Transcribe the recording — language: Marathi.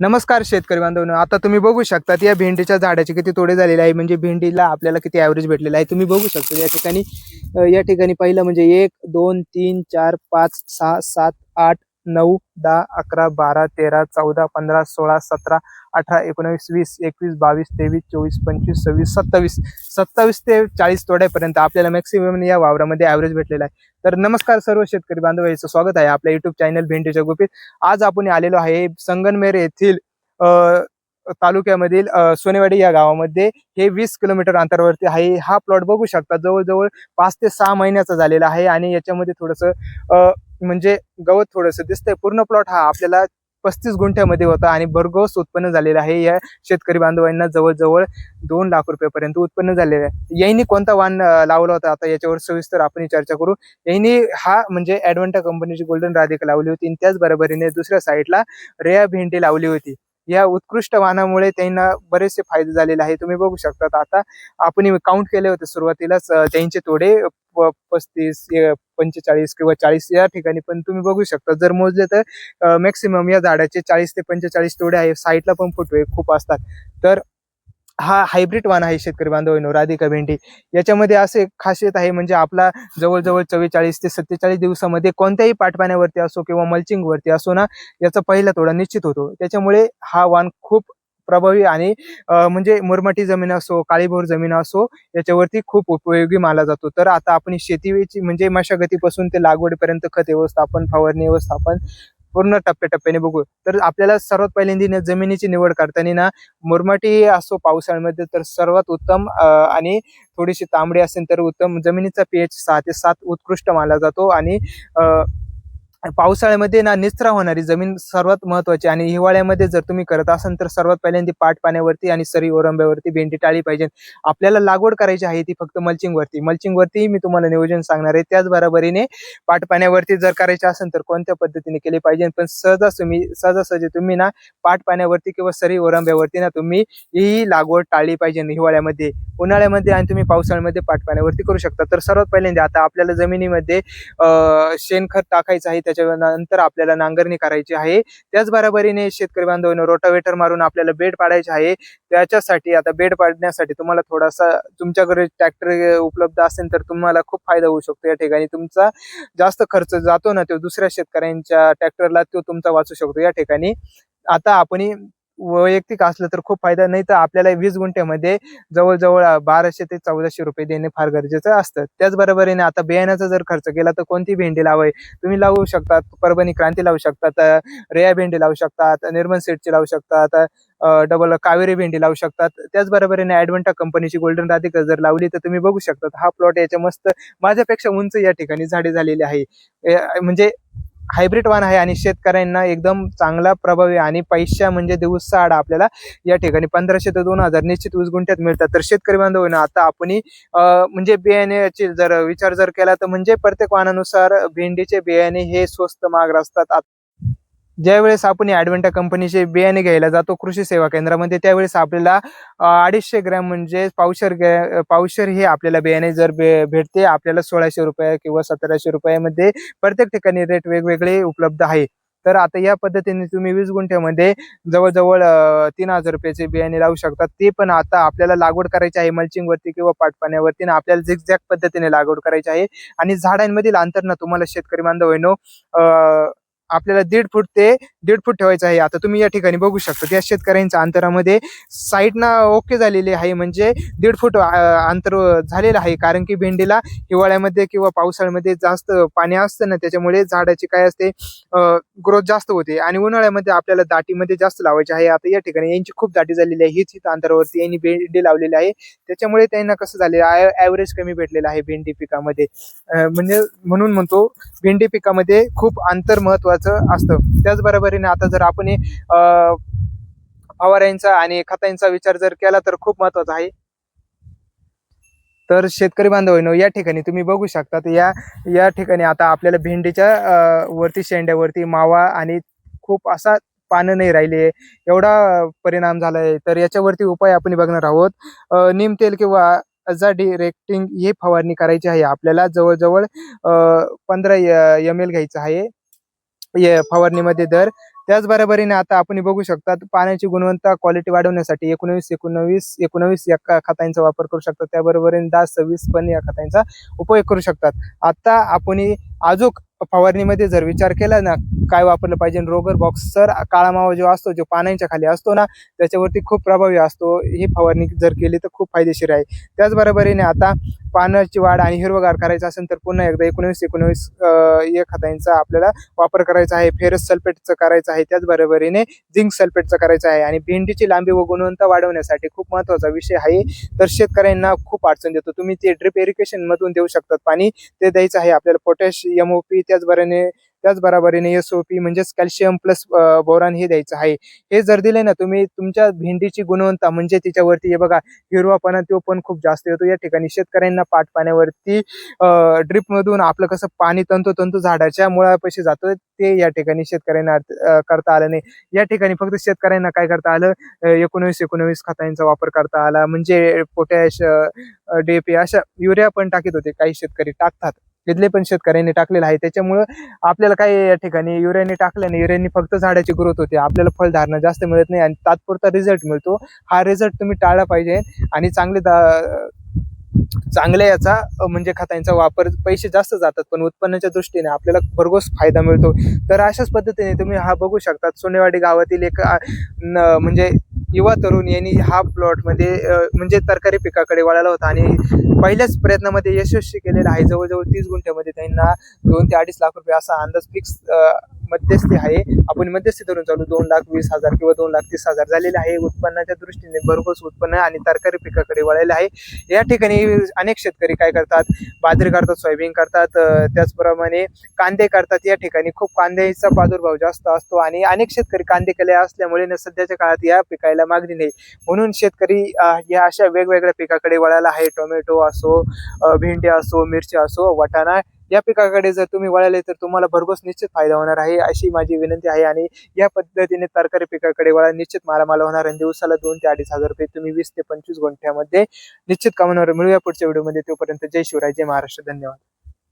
नमस्कार शेतकरी बांधवांनो आता तुम्ही बघू शकता या भेंडीच्या झाडाचे किती तोडे झालेले आहे. म्हणजे भेंडीला आपल्याला किती ॲव्हरेज भेटलेला आहे. तुम्ही बघू शकता या ठिकाणी या ठिकाणी पहिलं म्हणजे एक दोन तीन चार पाच सहा सात आठ नऊ दहा अकरा बारा तेरा चौदा पंधरा सोळा सतरा अठरा एकोणावीस वीस एकवीस बावीस तेवीस चोवीस पंचवीस सव्वीस सत्तावीस. सत्तावीस ते चाळीस तोड्यापर्यंत आपल्याला मॅक्सिमम या वावरामध्ये ॲव्हरेज भेटलेला आहे. तर नमस्कार सर्व शेतकरी बांधव स्वागत आहे आपल्या युट्यूब चॅनल भेंडीच्या गुपित. आज आपण आलेलो आहे संगनमेर येथील तालुक्यामधील सोनेवाडी या गावामध्ये हे वीस किलोमीटर अंतरावरती आहे. हा प्लॉट बघू शकता जवळजवळ पाच ते सहा महिन्याचा झालेला आहे आणि याच्यामध्ये थोडस म्हणजे गवत थोडस दिसतंय. पूर्ण प्लॉट हा आपल्याला पस्तीस गुंठ्यामध्ये होता आणि भरघोस उत्पन्न झालेलं आहे. या शेतकरी बांधवांना जवळजवळ दोन लाख रुपयापर्यंत उत्पन्न झालेलं आहे. यांनी कोणता वाण लावला होता आता याच्यावर सविस्तर आपण चर्चा करू. यांनी हा म्हणजे ऍडव्हान्टा कंपनीची गोल्डन राधिका लावली होती आणि त्याचबरोबरीने दुसऱ्या साईडला रेया भेंडी लावली होती. या उत्कृष्ट वाहनामुळे त्यांना बरेचसे फायदे झालेले आहे तुम्ही बघू शकता आता आपण काउंट केले होते सुरुवातीलाच त्यांचे तोडे प- पस्तीस पंचेचाळीस किंवा चाळीस या ठिकाणी पण तुम्ही बघू शकता जर मोजले तर मॅक्सिमम या झाडाचे चाळीस ते पंचेचाळीस तोडे आहे साईडला पण फोटो खूप असतात. तर हा हायब्रिड वाण आहे शेतकरी बांधवांनो राधिका भेंडी. याच्यामध्ये असे खासियत आहे म्हणजे आपला जवळजवळ चव्वेचाळीस ते सत्तेचाळीस दिवसामध्ये कोणत्याही पाटपाण्यावरती असो किंवा मल्चिंगवरती असो ना याचा पहिला तोडा निश्चित होतो. त्याच्यामुळे हा वाण खूप प्रभावी आणि म्हणजे मुरमाटी जमीन असो काळीभोर जमीन असो याच्यावरती खूप उपयोगी मानला जातो. तर आता आपण शेतीची म्हणजे मशागतीपासून ते लागवडीपर्यंत खत व्यवस्थापन फवारणी व्यवस्थापन पूर्ण टप्प्याटप्प्याने बघू. तर आपल्याला सर्वात पहिल्यांदा जमिनीची निवड करताना ना मुरमाटी असो पावसाळ्यामध्ये तर सर्वात उत्तम आणि थोडीशी तांबडी असेल तर उत्तम जमिनीचा पीएच सहा ते सात उत्कृष्ट मानला जातो. आणि अं, पावसाळ्यामध्ये ना निचरा होणारी जमीन सर्वात महत्वाची आणि हिवाळ्यामध्ये जर तुम्ही करत असाल तर सर्वात पहिल्यांदा पाट पाण्यावरती आणि सरी ओरंब्यावरती भेंडी टाळी पाहिजे. आपल्याला लागवड करायची आहे ती फक्त मल्चिंगवरती. मल्चिंगवरती मी तुम्हाला नियोजन सांगणार आहे. त्याच बरोबरीने पाट पाण्यावरती जर करायचे असेल तर कोणत्या पद्धतीने केली पाहिजे? पण सहजासहजी सहजासहजी तुम्ही ना पाट पाण्यावरती किंवा सरी ओरंब्यावरती ना तुम्ही ही लागवड टाळली पाहिजे हिवाळ्यामध्ये. उन्हाळ्यामध्ये आणि तुम्ही पावसाळ्यामध्ये पाट पाण्यावरती करू शकता. तर सर्वात पहिल्यांदा आता आपल्याला जमिनीमध्ये शेणखत टाकायचं आहे. त्याच्यानंतर आपल्याला नांगरणी करायची आहे. त्याच बरोबरीने शेतकरी बांधवांनो रोटावेटर मारून आपल्याला बेड पाडायचे आहे. त्याच्यासाठी आता बेड पाडण्यासाठी तुम्हाला थोडासा तुमच्याकडे ट्रॅक्टर उपलब्ध असेल तर तुम्हाला खूप फायदा होऊ शकतो या ठिकाणी. तुमचा जास्त खर्च जातो ना तो दुसऱ्या शेतकऱ्यांच्या ट्रॅक्टरला तो तुमचा वाचू शकतो या ठिकाणी. आता आपण वैयक्तिक असलं तर खूप फायदा नाही तर आपल्याला वीस गुंठ्यामध्ये जवळजवळ बाराशे ते चौदाशे रुपये देणे फार गरजेचं असतं. त्याचबरोबरीने आता बियाण्याचा जर खर्च केला तर कोणती भेंडी लावाय तुम्ही लावू शकतात परभणी क्रांती लावू शकतात रेया भेंडी लावू शकतात निर्मल सेटची लावू शकतात डबल कावेरी भेंडी लावू शकतात त्याचबरोबरीने ॲडव्हेंटा कंपनीची गोल्डन राधिका जर लावली तर तुम्ही बघू शकतात हा प्लॉट याच्या मस्त माझ्यापेक्षा उंच या ठिकाणी झाडे झालेली आहे. म्हणजे हायब्रिड वाण आहे आणि शेतकऱ्यांना एकदम चांगला प्रभावी आणि पैसा म्हणजे दिवसा आड आपल्याला या ठिकाणी पंधराशे ते दोन हजार निश्चित ऊस गुंठ्यात मिळतात. तर शेतकरी बांधव आता आपण म्हणजे बियाण्याचे जर विचार जर केला तर म्हणजे प्रत्येक वाहनानुसार भेंडीचे बियाणे हे स्वस्त महाग असतात. ज्यावेळेस आपण ऍडव्हेंटा कंपनीचे बियाणे घ्यायला जातो कृषी सेवा केंद्रामध्ये त्यावेळेस आपल्याला अडीचशे ग्रॅम म्हणजे पावशर पावशर हे आपल्याला बियाणे जर भे- भेटते आपल्याला सोळाशे रुपये किंवा सतराशे रुपयामध्ये प्रत्येक ठिकाणी रेट वेगवेगळे उपलब्ध आहे. तर आता या पद्धतीने तुम्ही वीस गुंठ्यामध्ये जवळजवळ तीन हजार रुपयाचे बियाणे लावू शकतात ते पण आता आपल्याला लागवड करायची आहे मल्चिंगवरती किंवा पाटपाण्यावरती ना आपल्याला झिगझॅग पद्धतीने लागवड करायची आहे. आणि झाडांमधील अंतर ना तुम्हाला शेतकरी बांधवांनो आपल्याला दीड फूट ते दीड फूट ठेवायचं आहे. आता तुम्ही या ठिकाणी बघू शकता त्या शेतकऱ्यांच्या अंतरामध्ये साईडना ओके झालेले आहे. म्हणजे दीड फूट अंतर झालेलं आहे. कारण की भेंडीला हिवाळ्यामध्ये किंवा पावसाळ्यामध्ये जास्त पाणी असतं ना त्याच्यामुळे झाडाची काय असते ग्रोथ जास्त होते. आणि उन्हाळ्यामध्ये आपल्याला दाटीमध्ये जास्त लावायचे आहे. आता या ठिकाणी यांची खूप दाटी झालेली आहे. हीच हित अंतरावरती यांनी भेंडी लावलेली आहे. त्याच्यामुळे त्यांना कसं झालेलं आहे ॲव्हरेज कमी भेटलेलं आहे भेंडी पिकामध्ये. म्हणजे म्हणून म्हणतो भेंडी पिकामध्ये खूप अंतर महत्वाचं असतं. त्याचबरोबरीने आता जर आपण फवाऱ्यांचा आणि खतांचा विचार जर केला तर खूप महत्त्वाचा आहे. तर शेतकरी बांधवांनो या ठिकाणी तुम्ही बघू शकता या या ठिकाणी आता आपल्याला भेंडीच्या वरती शेंड्यावरती मावा आणि खूप असा पानं नाही राहिले. एवढा परिणाम झालाय. तर याच्यावरती उपाय आपण बघणार आहोत. निम नीम तेल किंवा अझाडी रेक्टिंग ही फवारणी करायची आहे. आपल्याला जवळजवळ पंधरा एम एल घ्यायचं आहे. फवारणीमध्ये दर. त्याचबरोबरीने आता आपण बघू शकतात पाण्याची गुणवत्ता क्वालिटी वाढवण्यासाठी एकोणवीस एकोणवीस एकोणवीस या खतांचा वापर करू शकतात. त्याबरोबरीने दहा सव्वीस पण या खतांचा उपयोग करू शकतात. आता आपण ही अजूक फवारणीमध्ये जर विचार केला ना काय वापरलं पाहिजे? रोगर बॉक्स सर काळा मावा जो असतो जो पानांच्या खाली असतो ना त्याच्यावरती खूप प्रभावी असतो. ही फवारणी जर केली तर खूप फायदेशीर आहे. त्याचबरोबरीने आता पानाची वाढ आणि हिरवगार करायचं असेल तर पुन्हा एकदा एकोणवीस एकोणवीस एक खतांचा आपल्याला वापर करायचा आहे. फेरस सल्फेटचं करायचं आहे. त्याचबरोबरीने झिंक सल्फेटचं करायचं आहे. आणि भेंडीची लांबी व गुणवत्ता वाढवण्यासाठी खूप महत्त्वाचा विषय आहे. तर शेतकऱ्यांना खूप अडचण देतो. तुम्ही ते ड्रिप इरिगेशनमधून देऊ शकतात. पाणी ते द्यायचं आहे. आपल्याला पोटॅश एमओपी त्याचबरोबरीने त्याचबरोबरीने एस ओ पी म्हणजेच कॅल्शियम प्लस बोरान हे द्यायचं आहे. हे जर दिले ना तुम्ही तुमच्या भेंडीची गुणवत्ता म्हणजे तिच्यावरती हे बघा हिरवापणा तो पण खूप जास्त येतो. या ठिकाणी शेतकऱ्यांना पाट पाण्यावरती ड्रिपमधून आपलं कसं पाणी तंतोतंतू झाडाच्या मुळापाशी जातं ते या ठिकाणी शेतकऱ्यांना करता आलं नाही. या ठिकाणी फक्त शेतकऱ्यांना काय करता आलं? एकोणवीस एकोणवीस खतांचा वापर करता आला. म्हणजे पोटॅश डीएपी अशा युरिया पण टाकीत होते काही शेतकरी टाकतात. तिथले पण शेतकऱ्यांनी टाकलेलं आहे. त्याच्यामुळं आपल्याला काही या ठिकाणी युरियाने टाकल्याने युरियाने फक्त झाडाची ग्रोथ होते. आपल्याला फळधारणा जास्त मिळत नाही आणि तात्पुरता रिझल्ट मिळतो. हा रिझल्ट तुम्ही टाळला पाहिजे आणि चांगले दा- चांगल्या याचा म्हणजे खतांचा वापर पैसे जास्त जातात. पण उत्पन्नाच्या दृष्टीने आपल्याला भरघोस फायदा मिळतो. तर अशाच पद्धतीने तुम्ही हा बघू शकता सोनेवाडी गावातील एक न- म्हणजे युवा तरुण यांनी हा प्लॉटमध्ये म्हणजे तरकारी पिकाकडे वळाला होता आणि पहिल्याच प्रयत्नामध्ये यशस्वी केलेला आहे. जवळजवळ तीस गुंठ्यामध्ये त्यांना दोन ते अडीच लाख रुपये असा अंदाज फिक्स मध्यस्थी आहे. आपण मध्यस्थी धरून चालू दोन लाख वीस हजार किंवा दोन लाख तीस हजार झालेले आहे. उत्पन्नाच्या दृष्टीने भरघोस उत्पन्न आणि तरकारी पिकाकडे वळायला आहे. या ठिकाणी अनेक शेतकरी काय करतात? बाजरी करतात सोयाबीन करतात त्याचप्रमाणे कांदे करतात. या ठिकाणी खूप कांद्याचा प्रादुर्भाव जास्त असतो आणि अनेक शेतकरी कांदे केले असल्यामुळे सध्याच्या काळात या पिकायला मागणी नाही. म्हणून शेतकरी या अशा वेगवेगळ्या पिकाकडे वळायला आहे. टोमॅटो असो भेंडी असो मिरची असो वाटाणा या पिकाकडे जर तुम्ही वळाले तर तुम्हाला भरघोस निश्चित फायदा होणार आहे अशी माझी विनंती आहे. आणि या पद्धतीने तरकारी पिकाकडे वळा निश्चित मालामाल होणार आणि दिवसाला दोन ते अडीच हजार रुपये तुम्ही वीस ते पंचवीस गुंठ्यामध्ये निश्चित कमावणार मिळूया. पुढच्या व्हिडिओमध्ये तोपर्यंत जय शिवराय जय महाराष्ट्र. धन्यवाद.